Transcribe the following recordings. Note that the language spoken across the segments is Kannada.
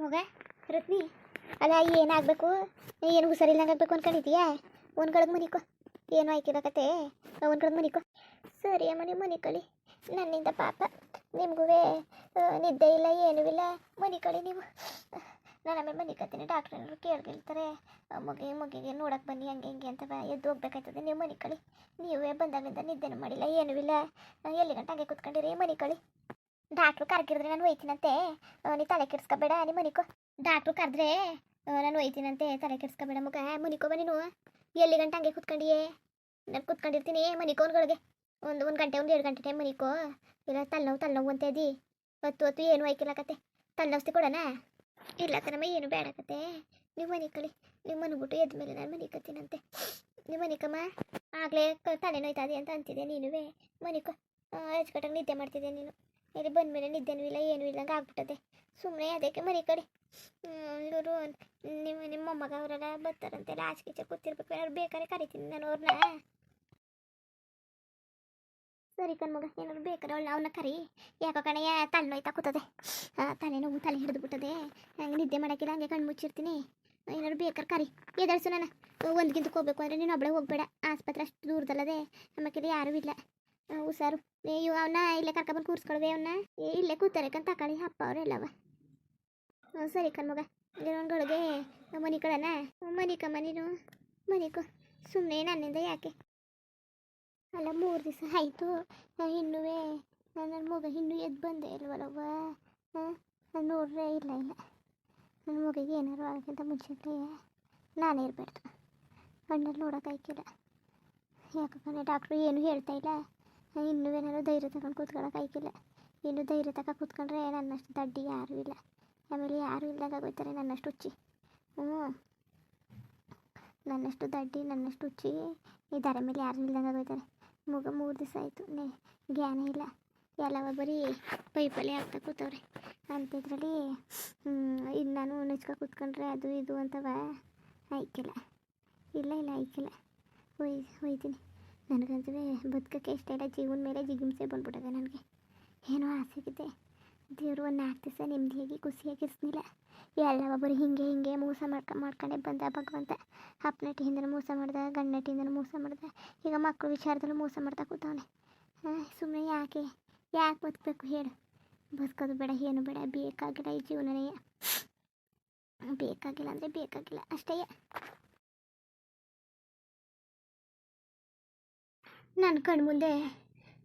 ಮಗ, ರತ್ನಿ, ಅಲ್ಲ ಏನಾಗಬೇಕು? ಏನು ಹುಷಾರಿಲ್ಲಂಗೆ ಆಗಬೇಕು ಅನ್ಕೊಂಡಿದ್ಯಾ ಒಂದು ಕಡೆಗೆ ಮನಿಕೋ. ಏನು ಆಯ್ಕೆ ಒಂದು ಕಡೆಗೆ ಮನಿಕೋ. ಸರಿ ಅಮ್ಮ, ನೀವು ಮನಿ ಕಳಿ ನನ್ನಿಂದ ಪಾಪ. ನಿಮಗೂ ನಿದ್ದೆ ಇಲ್ಲ, ಏನೂ ಇಲ್ಲ. ಮನಿಕಳಿ ನೀವು. ನಾನು ಆಮೇಲೆ ಮನಿಕತ್ತೀನಿ. ಡಾಕ್ಟ್ರ್ ಏನಾದ್ರು ಕೇಳ್ಗಿರ್ತಾರೆ ಮಗಿ, ಮಗಿಗೆ ನೋಡಕ್ಕೆ ಬನ್ನಿ, ಹಂಗೆ, ಹಿಂಗೆ ಅಂತ ಎದ್ದು ಹೋಗ್ಬೇಕಾಯ್ತದೆ. ನೀವು ಮನಿಕಳಿ ನೀವೇ ಬಂದಾಗಿಂದ ನಿದ್ದೆನೂ ಮಾಡಿಲ್ಲ, ಏನೂ ಇಲ್ಲ. ಎಲ್ಲಿ ಗಂಟೆ ಹಂಗೆ ಕುತ್ಕೊಂಡಿರಿ? ಮನಿ ಕಳಿ ಡಾಕ್ಟ್ರು ಕರ್ಗಿರಿದ್ರೆ ನಾನು ಒಯ್ತೀನಂತೆ ನೀ ತಲೆ ಕೆಡ್ಸ್ಕೊಬೇಡ, ನೀ ಮನಿಕೋ. ಡಾಕ್ಟ್ರು ಕರೆದ್ರೆ ನಾನು ಒಯ್ತೀನಂತೆ ತಲೆ ಕೆಡ್ಸ್ಕೊಬೇಡ ಮಗ ಮುನಿಕೋ ನೀನು. ಎಲ್ಲಿ ಗಂಟೆ ಹಂಗೆ ಕುತ್ಕೊಂಡಿಯೇ? ನಾನು ಕುತ್ಕೊಂಡಿರ್ತೀನಿ ಮನಿಕೋನ್ಗಳಿಗೆ ಒಂದು ಒಂದು ಗಂಟೆ, ಒಂದು ಎರಡು ಗಂಟೆ ಟೈಮ್ ಮನಿಕೋ. ಇಲ್ಲ, ತಲೆನೋವು ತಲೆನೋವು ಅಂತ ಅದಿ. ಹೊತ್ತು ಹೊತ್ತು ಏನು ಆಯ್ಕಿಲ್ಲ ಕತೆ ತಲೆನೋಸ್ತಿ ಕೊಡೋಣ ಇಲ್ಲ ತನಮ್ಮ ಏನು ಬೇಡ ಕತೆ. ನೀವು ಮನಿಕಳಿ ನೀವು ಮನ್ಬಿಟ್ಟು ಎದ್ದ ಮೇಲೆ ನಾನು ಮನಿಕತ್ತೀನಂತೆ. ನೀವು ಮನಿಕಮ್ಮ, ಆಗಲೇ ತಲೆ ನೋಯ್ತಾದೆ ಅಂತ ಅಂತಿದ್ದೆ ನೀನುವೇ? ಮನಿಕೋ. ಅಚ್ಚುಕಟ್ಟಾಗಿ ನಿದ್ದೆ ಮಾಡ್ತಿದ್ದೆ ನೀನು? ಇಲ್ಲಿ ಬಂದಮೇಲೆ ನಿದ್ದೆನೂ ಇಲ್ಲ, ಏನೂ ಇಲ್ಲಂಗೆ ಆಗ್ಬಿಟ್ಟದೆ. ಸುಮ್ಮನೆ ಅದಕ್ಕೆ ಮರಿ ಕಡೆ. ಇವರು ನಿಮ್ಮ ನಿಮ್ಮ ಮೊಮ್ಮಗ ಅವರೆಲ್ಲ ಬರ್ತಾರಂತೆ. ರಾಜ್ ಆಚೆ ಕೂತಿರ್ಬೇಕು. ಅವ್ರು ಬೇಕಾದ್ರೆ ಕರಿತೀನಿ ನಾನು ಅವ್ರನ್ನ. ಸರಿ ಕಣ್ಮಗ ಏನಾದ್ರು ಬೇಕಾದ್ರೆ ಅವಳು ಅವನ್ನ ಕರಿ. ಯಾಕೋ ಕಣೆ ತಲೆ ನೋಯ್ತಾ ಕೂತದೆ. ತಲೆನೋವು ತಲೆ ಹಿಡಿದು ಬಿಟ್ಟದೆ. ಹಂಗೆ ನಿದ್ದೆ ಮಾಡೋಕ್ಕಿಲ್ಲ, ಹಂಗೆ ಕಣ್ಣು ಮುಚ್ಚಿರ್ತೀನಿ. ಏನಾದ್ರು ಬೇಕಾರೆ ಕರಿ. ಎದರ್ಸು ನಾನು. ಒಂದ್ಗಿಂತಕ್ಕೆ ಹೋಗ್ಬೇಕು ಅಂದರೆ ನೀನು ಒಬ್ಬಳೆ ಹೋಗ್ಬೇಡ. ಆಸ್ಪತ್ರೆ ಅಷ್ಟು ದೂರದಲ್ಲದೆ. ನಮ್ಮಕ್ಕಿಲ್ಲಿ ಯಾರೂ ಇಲ್ಲ. ಹುಷಾರು ನೀವು ಅವನ್ನ ಇಲ್ಲೇ ಕರ್ಕೊಂಡ್ಬಂದು ಕೂರಿಸ್ಕೊಳ್ವೆ ಅವನ್ನ ಇಲ್ಲೇ ಕೂತಾರೆ ಕಂತ ತಕೊಳ್ಳಿ ಅಪ್ಪ ಅವರೆಲ್ಲವ ಹ್ಞೂ ಸರಿ ಕಣ್ಮಗ ಗಳಿಗೆ ಮನಿ ಕಳನ ಮನಿಕಮ್ಮ ನೀನು ಮನಿಕೋ ಸುಮ್ಮನೆ ನನ್ನಿಂದ ಯಾಕೆ? ಅಲ್ಲ, ಮೂರು ದಿವಸ ಆಯಿತು. ಇನ್ನೂ ನನ್ನ ಮಗ ಇನ್ನೂ ಎದ್ದು ಬಂದೆ ಇಲ್ವಲ್ಲವ್ವ? ನಾನು ನೋಡ್ರೆ ಇಲ್ಲ ಇಲ್ಲ ನನ್ನ ಮಗಿಗೆ ಏನಾರು ಆಗಕ್ಕಿಂತ ಮುಂಚೆನೇ ನಾನೇ ಇರಬಾರ್ದು ಕಣ್ಣಲ್ಲಿ ನೋಡೋಕ್ಕಾಯ್ಕಿಲ್ಲ ಯಾಕಂದ್ರೆ ಡಾಕ್ಟ್ರು ಏನು ಹೇಳ್ತಾ ಇಲ್ಲ. ಇನ್ನೂ ಏನಾದ್ರು ಧೈರ್ಯ ತಗೊಂಡು ಕೂತ್ಕೊಳ್ಳೋಕೆ ಆಯ್ಕಿಲ್ಲ ಇನ್ನು ಧೈರ್ಯ ತಗ ಕೂತ್ಕೊಂಡ್ರೆ ನನ್ನಷ್ಟು ದಡ್ಡಿ ಯಾರೂ ಇಲ್ಲ. ಆಮೇಲೆ ಯಾರೂ ಇಲ್ಲದಾಗ ಹೋಗ್ತಾರೆ ನನ್ನಷ್ಟು ಹುಚ್ಚಿ. ಹ್ಞೂ ನನ್ನಷ್ಟು ದಡ್ಡಿ, ನನ್ನಷ್ಟು ಹುಚ್ಚಿ ಇದ್ದಾರೆ ಮೇಲೆ ಯಾರು ಇಲ್ಲದಾಗ ಹೋಗ್ತಾರೆ ಮುಗ ಮೂರು ದಿವಸ ಆಯಿತು. ನೇ, ಜ್ಞಾನ ಇಲ್ಲ. ಎಲ್ಲವ ಬರೀ ಪೈಪಲ್ಲಿ ಹಾಕ್ತಾ ಕೂತವ್ರೆ. ಅಂಥದ್ರಲ್ಲಿ ಇದು ನಾನು ನೆಚ್ಕೊ ಕೂತ್ಕೊಂಡ್ರೆ ಅದು ಇದು ಅಂತವ ಆಯ್ಕಿಲ್ಲ. ಇಲ್ಲ ಇಲ್ಲ, ಆಯ್ಕಿಲ್ಲ. ಒಯ್ ಒಯ್ತೀನಿ ನನಗಂತೂ ಬದುಕಕ್ಕೆ ಇಷ್ಟ ಇಲ್ಲ, ಜೀವನ ಮೇಲೆ ಜಿಗುಂಸೆ ಬಂದ್ಬಿಟ್ಟದೆ ನನಗೆ. ಏನೋ ಆಸೆಗಿದೆ. ದೇವರು ಒಂದು ನಾಲ್ಕು ದಿವಸ ನೆಮ್ಮದಿಯಾಗಿ ಖುಷಿಯಾಗಿರ್ಸ್ನಿಲ್ಲ ಎಲ್ಲ ಒಬ್ಬರು ಹಿಂಗೆ ಹಿಂಗೆ ಮೋಸ ಮಾಡ್ಕ, ಮಾಡ್ಕೊಂಡೆ ಬಂದ ಭಗವಂತ. ಅಪ್ಪನಟ್ಟಿಯಿಂದ ಮೋಸ ಮಾಡ್ದೆ ಗಂಡನಟ್ಟಿಯಿಂದನೂ ಮೋಸ ಮಾಡ್ದೆ. ಈಗ ಮಕ್ಕಳು ವಿಚಾರದಲ್ಲೂ ಮೋಸ ಮಾಡ್ತಾ ಕೂತವನೆ. ಸುಮ್ಮನೆ ಯಾಕೆ ಯಾಕೆ ಬದುಕಬೇಕು ಹೇಳು. ಬದುಕೋದು ಬೇಡ, ಏನು ಬೇಡ, ಬೇಕಾಗಿಲ್ಲ ಈ ಜೀವನನೇ. ಬೇಕಾಗಿಲ್ಲ ಅಂದರೆ ಬೇಕಾಗಿಲ್ಲ, ಅಷ್ಟೇ. ನನ್ನ ಕಣ್ಣು ಮುಂದೆ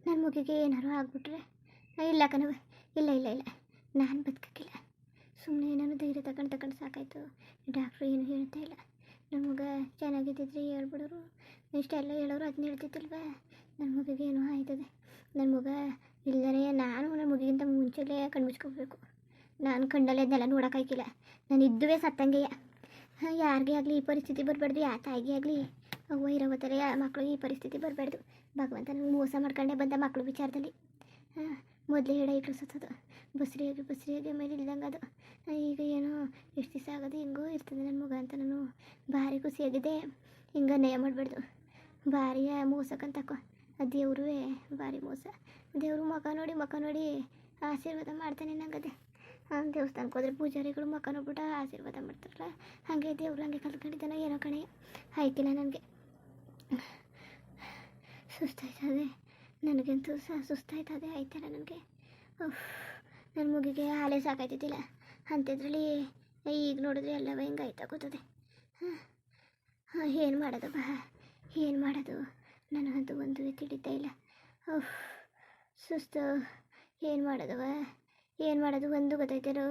ನನ್ನ ಮುಗಿಗೆ ಏನಾರು ಆಗ್ಬಿಟ್ರೆ. ಇಲ್ಲ ಕಣವ ಇಲ್ಲ ಇಲ್ಲ ಇಲ್ಲ. ನಾನು ಬದುಕಕ್ಕಿಲ್ಲ. ಸುಮ್ಮನೆ ಏನಾದ್ರು ಧೈರ್ಯ ತಗೊಂಡು ತಗೊಂಡು ಸಾಕಾಯ್ತು. ಡಾಕ್ಟ್ರು ಏನು ಹೇಳ್ತಾ ಇಲ್ಲ. ನನ್ನ ಮಗ ಚೆನ್ನಾಗಿದ್ದಿದ್ರೆ ಹೇಳ್ಬಿಡೋರು. ಇಷ್ಟೆಲ್ಲ ಹೇಳೋರು ಅದನ್ನ ಹೇಳ್ತಿದ್ದಿಲ್ವ? ನನ್ನ ಮಗಿಗೆ ಏನೋ ಆಯ್ತದೆ. ನನ್ನ ಮಗ ಇಲ್ಲದೇ ನಾನು ನನ್ನ ಮಗಿಗಿಂತ ಮುಂಚೆಲೇ ಕಣ್ಣು ಮುಚ್ಕೋಬೇಕು. ನಾನು ಕಣ್ಣಲ್ಲಿ ಅದನ್ನೆಲ್ಲ ನೋಡೋಕ್ಕಾಗಿಲ್ಲ ನಾನು ಇದ್ದುವೇ ಸತ್ತಂಗೆಯ. ಯಾರಿಗೇ ಆಗಲಿ ಈ ಪರಿಸ್ಥಿತಿ ಬರಬಾರ್ದು, ಯಾ ತಾಯಿಗೆ ಆಗಲಿ. ಅವ್ವ ಇರೋವತ್ತಾರೆ ಮಕ್ಕಳು ಈ ಪರಿಸ್ಥಿತಿ ಬರಬಾರ್ದು. ಭಗವಂತ ಮೋಸ ಮಾಡ್ಕೊಂಡೇ ಬಂದ ಮಕ್ಕಳು ವಿಚಾರದಲ್ಲಿ. ಮೊದಲೇ ಹೇಳ ಇಟ್ಲು ಸತ್ತದು. ಬಸ್ರಿಯಾಗಿ ಬಸ್ರಿಯಾಗಿ ಮೇಲೆ ಇಲ್ದಂಗೆ ಅದು. ಈಗ ಏನೋ ಎಷ್ಟು ದಿವಸ ಆಗೋದು, ಹಿಂಗೂ ಇರ್ತದೆ ನನ್ನ ಮಗ ಅಂತ ನಾನು ಭಾರಿ ಖುಷಿಯಾಗಿದೆ ಹಿಂಗೆ ನಯ ಮಾಡಬಾರ್ದು. ಭಾರಿ ಮೋಸಕ್ಕಂತಕೋ ದೇವ್ರೂ ಭಾರಿ ಮೋಸ. ದೇವರು ಮುಖ ನೋಡಿ ಮಖ ನೋಡಿ ಆಶೀರ್ವಾದ ಮಾಡ್ತಾನೆ ನಂಗದೆ ದೇವಸ್ಥಾನಕ್ಕೆ ಹೋದ್ರೆ ಪೂಜಾರಿಗಳು ಮಖ ನೋಡ್ಬಿಟ್ಟು ಆಶೀರ್ವಾದ ಮಾಡ್ತಾರಲ್ಲ. ಹಾಗೆ ದೇವ್ರು ಹಂಗೆ ಕಲ್ತ್ಕೊಂಡಿದ್ದಾನೆ ಏನೋ ಕಣೆ. ಆಯ್ತಿಲ್ಲ ನನಗೆ. ಸುಸ್ತಾಯ್ತದೆ. ನನಗಂತೂ ಸಹ ಸುಸ್ತಾಯ್ತದೆ. ಆಯ್ತಲ್ಲ ನನಗೆ? ನನ್ನ ಮುಗಿಗೆ ಹಾಲೇ ಸಾಕಾಯ್ತಿದ್ದಿಲ್ಲ. ಅಂಥದ್ರಲ್ಲಿ ಈಗ ನೋಡಿದ್ರೆ ಎಲ್ಲವ ಹಿಂಗೆ ಆಯ್ತಾ ಕೂತದೆ. ಹಾಂ ಏನು ಮಾಡೋದು ಬಾ, ಏನು ಮಾಡೋದು? ನನಗಂತೂ ಒಂದು ತಿಳಿತಾ ಇಲ್ಲ. ಉಫ್, ಸುಸ್ತು, ಏನು ಮಾಡೋದವ ಏನು ಮಾಡೋದು? ಒಂದು ಗೊತ್ತಾಯ್ತಾರೋ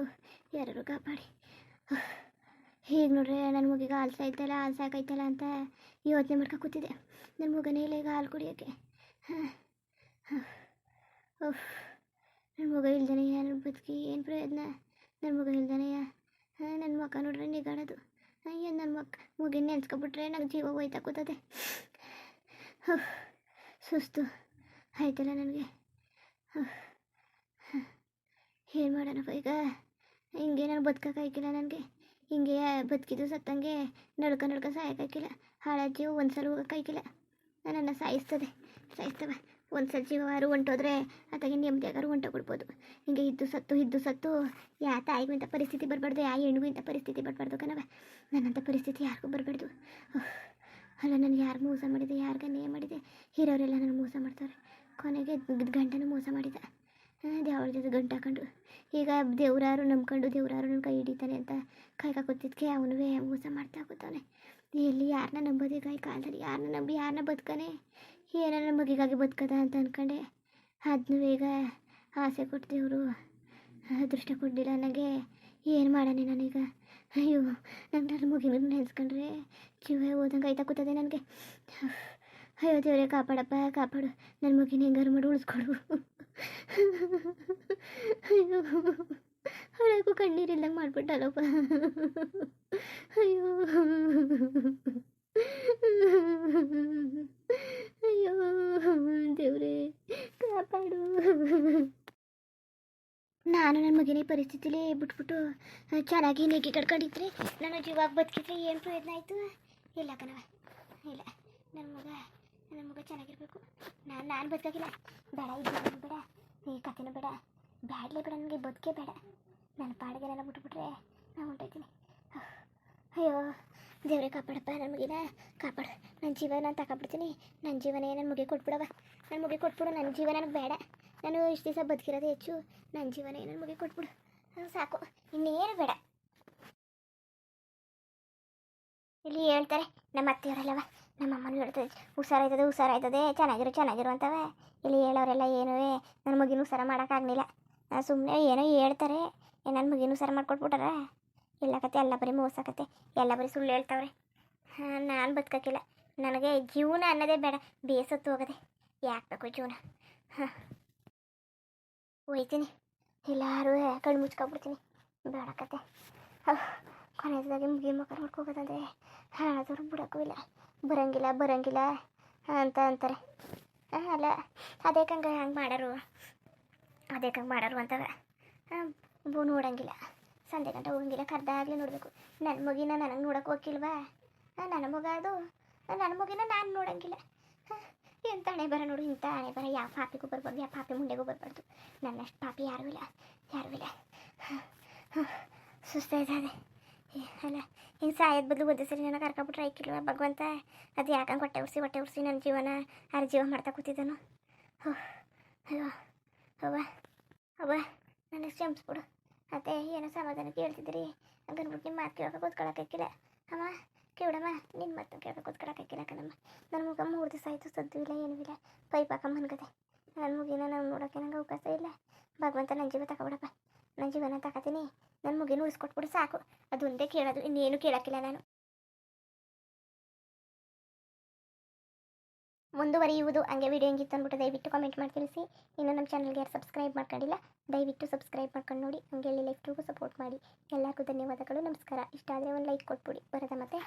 ಯಾರು ಕಾಪಾಡಿ? ಹೀಗೆ ನೋಡ್ರಿ ನನ್ನ ಮಗಿಗೆ ಹಾಲು ಸಾಯ್ತಲ್ಲ, ಹಾಲು ಸಾಕೈತಲ್ಲ ಅಂತ ಯೋಚನೆ ಮಾಡ್ಕೊ ಕೂತಿದ್ದೆ. ನನ್ನ ಮಗನೇ ಇಲ್ಲ ಈಗ ಹಾಲು ಕುಡಿಯೋಕ್ಕೆ ಹಾಂ ಉಫ್. ನನ್ನ ಮಗ ಇಲ್ದನೆಯ ನನ್ನ ಬದುಕಿ, ಏನು ಪ್ರಯೋಜನ? ನನ್ನ ಮಗ ಇಲ್ದನೆಯ ಹಾಂ ನನ್ನ ಮಕ್ಕ ನೋಡ್ರೆ ನಿಗಾಡೋದು ಅಯ್ಯೋ ನನ್ನ ಮಕ್ಕ ಮಗಿನ ನೆನ್ಸ್ಕೊಬಿಟ್ರೆ ನಂಗೆ ಜೀವ ಹೋಯ್ತಾ ಕೂತದೆ. ಓಹ್ ಸುಸ್ತು. ಆಯ್ತಲ್ಲ ನನಗೆ? ಏನು ಮಾಡೋಣಪ್ಪ ಈಗ? ಹಿಂಗೆ ನಾನು ಬದುಕೋಕ್ಕಾಯ್ಕಿಲ್ಲ ನನಗೆ. ಹಿಂಗೆ ಬದುಕಿದ್ದು ಸತ್ತಂಗೆ ನಡ್ಕ ನಡ್ಕ ಸಾಯೋಕ್ಕಾಯ್ಕಿಲ್ಲ ಹಾಳಾದ ಜೀವ ಒಂದ್ಸಲ ಸಲ ಹೋಗೋಕ್ಕಾಯ್ಕಿಲ್ಲ ನನ್ನನ್ನು ಸಾಯಿಸ್ತದೆ. ಸಾಯಿಸ್ತವ. ಒಂದ್ಸಲ ಜೀವಾರು ಹೊಂಟೋದ್ರೆ ಅತ್ತಾಗೆ ನೆಮ್ಮದಿಯಾಗಾರು ಹೊಂಟೋಗ್ಬಿಡ್ಬೋದು. ಹಿಂಗೆ ಇದ್ದು ಸತ್ತು ಇದ್ದು ಸತ್ತು. ಯಾ ತಾಯಿಗೂ ಇಂಥ ಪರಿಸ್ಥಿತಿ ಬರಬಾರ್ದು, ಯಾ ಹೆಣ್ಣಿಗೂ ಇಂಥ ಪರಿಸ್ಥಿತಿ ಬರಬಾರ್ದು ಕಣವ ನನ್ನಂಥ ಪರಿಸ್ಥಿತಿ ಯಾರಿಗೂ ಬರಬಾರ್ದು. ಅಲ್ಲ ನಾನು ಯಾರು ಮೋಸ ಮಾಡಿದೆ ಯಾರಿಗನ್ನೇ ಮಾಡಿದೆ? ಹೀರೋರೆಲ್ಲ ನನಗೆ ಮೋಸ ಮಾಡ್ತಾರೆ. ಕೊನೆಗೆ ಗಂಟನೂ ಮೋಸ ಮಾಡಿದ. ದೇವ್ರ ಜೊತೆ ಗಂಟು ಹಾಕೊಂಡು. ಈಗ ದೇವ್ರಾರು ನಂಬ್ಕೊಂಡು ದೇವ್ರಾರು ನನ್ನ ಕೈ ಹಿಡಿತಾನೆ ಅಂತ ಕಾಯ್ಕ ಕೂತಿದ್ಕೆ ಅವನುವೇ ಮೋಸ ಮಾಡ್ತಾ ಕೂತಾನೆ ಎಲ್ಲಿ ಯಾರನ್ನ ನಂಬೋದು ಈಗ ಈ ಕಾಲದಲ್ಲಿ? ಯಾರನ್ನ ನಂಬಿ ಯಾರನ್ನ ಬದುಕನೆ? ಏನೋ ಮಗಿಗಾಗಿ ಬದುಕದ ಅಂತ ಅಂದ್ಕೊಂಡೆ ಅದನ್ನು ಈಗ ಆಸೆ ಕೊಟ್ಟು ದೇವರು ಅದೃಷ್ಟ ಕೊಡಲಿಲ್ಲ ನನಗೆ. ಏನು ಮಾಡೋಣ ನಾನೀಗ? ಅಯ್ಯೋ ನನ್ನ ಮುಗಿನ ನೆನೆಸ್ಕೊಂಡ್ರೆ ಜೀವ ಹೋದಂಗೆ ಆಯ್ತಾ ಕೂತದೆ ನನಗೆ. ಅಯ್ಯೋ ದೇವರೇ ಕಾಪಾಡಪ್ಪ, ಕಾಪಾಡು. ನನ್ನ ಮಗಿನ ಹೆಂಗಾರು ಮಾಡಿ ಉಳಿಸ್ಕೊಡು. ಅಯ್ಯೋ ಅವಳಗೂ ಕಣ್ಣೀರಿಲ್ದಂಗೆ ಮಾಡಿಬಿಟ್ಟಲ್ಲಪ್ಪ. ಅಯ್ಯೋ. ಅಯ್ಯೋ, ದೇವ್ರೇ, ಕಾಪಾಡು. ನಾನು ನನ್ನ ಮಗನೇ ಪರಿಸ್ಥಿತಿಲಿ ಬಿಟ್ಬಿಟ್ಟು ಚೆನ್ನಾಗಿ ನೆಗೆ ಕಡ್ಕೊಂಡಿದ್ರೆ ನನ್ನ ಜೀವಾಗ ಬದುಕಿದ್ರೆ ಏನು ಪ್ರಯತ್ನ ಆಯಿತು? ಇಲ್ಲ ಕಣವ ಇಲ್ಲ. ನನ್ನ ಮಗ ನನ್ನ ಮಗ ಚೆನ್ನಾಗಿರ್ಬೇಕು. ನಾನು ನಾನು ಬದುಕಾಗಿಲ್ಲ. ಬೇಡ, ಇದು ಬೇಡ. ಈ ಕಥೆನೂ ಬೇಡ. ಬ್ಯಾಡ್ಲೇ ಬೇಡ, ನನಗೆ ಬದುಕೇ ಬೇಡ. ನನ್ನ ಪಾಡಿಗೆ ನನ್ನ ಬಿಟ್ಬಿಟ್ರೆ ನಾನು ಹೊಂಟೋಯ್ತೀನಿ ಅಯ್ಯೋ, ದೇವರೇ ಕಾಪಾಡಪ್ಪ ನನ್ನ ಮುಗಿನ? ಕಾಪಾಡು. ನನ್ನ ಜೀವನ ನಾನು ತಗೊಬಿಡ್ತೀನಿ ನನ್ನ ಜೀವನ ನನ್ನ ಮುಗಿ ಕೊಟ್ಬಿಡವ. ನನ್ನ ಮುಗಿ ಕೊಟ್ಬಿಡು ನನ್ನ ಜೀವನ ನನಗೆ ಬೇಡ. ನಾನು ಇಷ್ಟು ದಿವಸ ಬದುಕಿರೋದೇ ಹೆಚ್ಚು. ನನ್ನ ಜೀವನ ನನ್ನ ಮುಗಿ ಕೊಟ್ಬಿಡು. ಸಾಕು. ಇನ್ನೇನು ಬೇಡ. ಇಲ್ಲಿ ಹೇಳ್ತಾರೆ ನಮ್ಮ ಅತ್ತೆಯವರೆಲ್ಲವ ನಮ್ಮ ಅಮ್ಮನ ಹೇಳ್ತದೆ, ಹುಷಾರಾಯ್ತದೆ ಹುಷಾರಾಯ್ತದೆ, ಚೆನ್ನಾಗಿರು ಚೆನ್ನಾಗಿರು ಅಂತವೆ. ಇಲ್ಲಿ ಹೇಳೋರೆಲ್ಲ, ಏನೂ ನನ್ನ ಮಗಿನ ಹುಷಾರ ಮಾಡೋಕ್ಕಾಗಲಿಲ್ಲ. ಸುಮ್ಮನೆ ಏನೋ ಹೇಳ್ತಾರೆ. ನನ್ನ ಮಗಿನ ಹುಷಾರ ಮಾಡ್ಕೊಟ್ಬಿಟ್ಟಾರ. ಇಲ್ಲ ಕತೆ ಎಲ್ಲ ಬರೀ ಮೋಸ ಕತೆ ಎಲ್ಲ ಬರೀ ಸುಳ್ಳು ಹೇಳ್ತಾವ್ರೆ. ಹಾಂ, ನಾನು ಬದುಕಕ್ಕಿಲ್ಲ. ನನಗೆ ಜೀವನ ಅನ್ನೋದೇ ಬೇಡ. ಬೇಸತ್ತು ಹೋಗದೆ. ಯಾಕೆ ಬೇಕು ಜೀವನ? ಹಾಂ. ಹೋಯ್ತೀನಿ. ಎಲ್ಲರೂ ಕಣ್ಣು ಮುಚ್ಕೊಬಿಡ್ತೀನಿ ಬೇಡ ಕತೆ ಕೊನೆಯದಾಗಿ ಮುಗಿ ಮಕ್ಕಳು ನೋಡ್ಕೋಬೋದಂದ್ರೆ ಹಾಳಾದವ್ರು ಬಿಡೋಕ್ಕೂ ಇಲ್ಲ. ಬರಂಗಿಲ್ಲ ಬರಂಗಿಲ್ಲ ಅಂತ ಅಂತಾರೆ. ಅಲ್ಲ, ಅದೇ ಕಂಗೆ ಹಂಗೆ ಮಾಡೋರು. ಅದೇ ಕಂಗೆ ಮಾಡಾರು ಅಂತವೆ. ಬೂ, ನೋಡಂಗಿಲ್ಲ. ಸಂಜೆ ಗಂಟೆ ಹೋಗಂಗಿಲ್ಲ ಕರ್ದಾಗಲೇ ನೋಡಬೇಕು. ನನ್ನ ಮಗಿನ ನನಗೆ ನೋಡೋಕೆ ಹೋಗಿಲ್ವಾ ನನ್ನ ಮಗ ಅದು. ನನ್ನ ಮಗಿನ ನಾನು ನೋಡಂಗಿಲ್ಲ. ಎಂತ ಹಣೆ ಬರ ನೋಡು ಇಂಥ ಹಣೆ ಬರ. ಯಾವ ಪಾಪಿಗೂ ಬರ್ಬಾರ್ದು, ಯಾವ ಪಾಪಿ ಮುಂಡೆಗೂ ಬರಬಾರ್ದು. ನನ್ನಷ್ಟು ಪಾಪಿ ಯಾರೂ ಇಲ್ಲ ಯಾರೂ ಇಲ್ಲ. ಸುಸ್ತಾಯ್ತದೆ. ಅಲ್ಲ ಹಿಂಗೆ ಸಾಯದ ಬದಲು ಒಂದೇ ಸರಿ ನನಗೆ ಕರ್ಕೊಬಿಟ್ರೆ ಆಯ್ಕಿಲ್ವ? ಭಗವಂತ, ಅದು ಯಾಕಂಗೆ ಹೊಟ್ಟೆ ಉರ್ಸಿ ಹೊಟ್ಟೆ ಉರ್ಸಿ ನನ್ನ ಜೀವನ ಅರ ಜೀವ ಮಾಡ್ತಾ ಕೂತಿದ್ದನು? ಹೋ, ಅಯ್ಯೋ, ಅವ್ವ ಅವ್ವ ನನಗೆ ಕ್ಷಮಿಸ್ಬಿಡು. ಅದೇ ಏನೋ ಸಮಾಧಾನ ಕೇಳ್ತಿದ್ರಿ ಹಂಗನ್ಬಿಟ್ಟು ನಿಮ್ಮ ಮಾತು ಕೇಳೋಕೆ ಕೂತ್ಕೊಳ್ಳೋಕ್ಕಾಗಿಲ್ಲ ಅಮ್ಮ, ಕೇಳಮ್ಮ ನಿನ್ನ ಮಾತು ಕೇಳೋಕೆ ಕೂತ್ಕೊಳ್ಳೋಕ್ಕಾಗಿಲ್ಲ ಕಣಮ್ಮ. ನನ್ನ ಮುಗ ಮೂರು ದಿವಸ ಆಯಿತು, ಸದ್ದು ಇಲ್ಲ, ಏನೂ ಇಲ್ಲ. ಪೈಪ್ ಹಾಕಮ್ಮ ಅನ್ಕತೆ ನನ್ನ ಮುಗಿನ ನಾನು ನೋಡೋಕ್ಕೆ ನಂಗೆ ಅವಕಾಶ ಇಲ್ಲ. ಭಗವಂತ ನನ್ನ ಜೀವ ತಗೊಬಿಡಪ್ಪ ನನ್ನ ಜೀವನ ತಗೋತೀನಿ ನನ್ನ ಮುಗಿನ ಉಳಿಸ್ಕೊಟ್ಬಿಡು ಸಾಕು. ಅದೊಂದೇ ಕೇಳೋದು, ಇನ್ನೇನು ಕೇಳೋಕ್ಕಿಲ್ಲ ನಾನು. ಮುಂದುವರಿಯುವುದು ಹಂಗೆ ವಿಡಿಯೋ ಹೆಂಗಿತ್ತು ಅಂದ್ಬಿಟ್ಟು ದಯವಿಟ್ಟು ಕಾಮೆಂಟ್ ಮಾಡಿ ತಿಳಿಸಿ. ಇನ್ನು ನಮ್ಮ ಚಾನಲ್ಗೆ ಯಾರು ಸಬ್ಸ್ಕ್ರೈಬ್ ಮಾಡ್ಕೊಂಡಿಲ್ಲ, ದಯವಿಟ್ಟು ಸಬ್ಸ್ಕ್ರೈಬ್ ಮಾಡ್ಕೊಂಡು ನೋಡಿ. ಹಂಗೆ ಲೈಫ್ಟಿಗೂ ಸಪೋರ್ಟ್ ಮಾಡಿ. ಎಲ್ಲರಿಗೂ ಧನ್ಯವಾದಗಳು, ನಮಸ್ಕಾರ. ಇಷ್ಟ ಆದರೆ ಒಂದು ಲೈಕ್ ಕೊಟ್ಬಿಡಿ. ಬರೋದ ಮತ್ತೆ.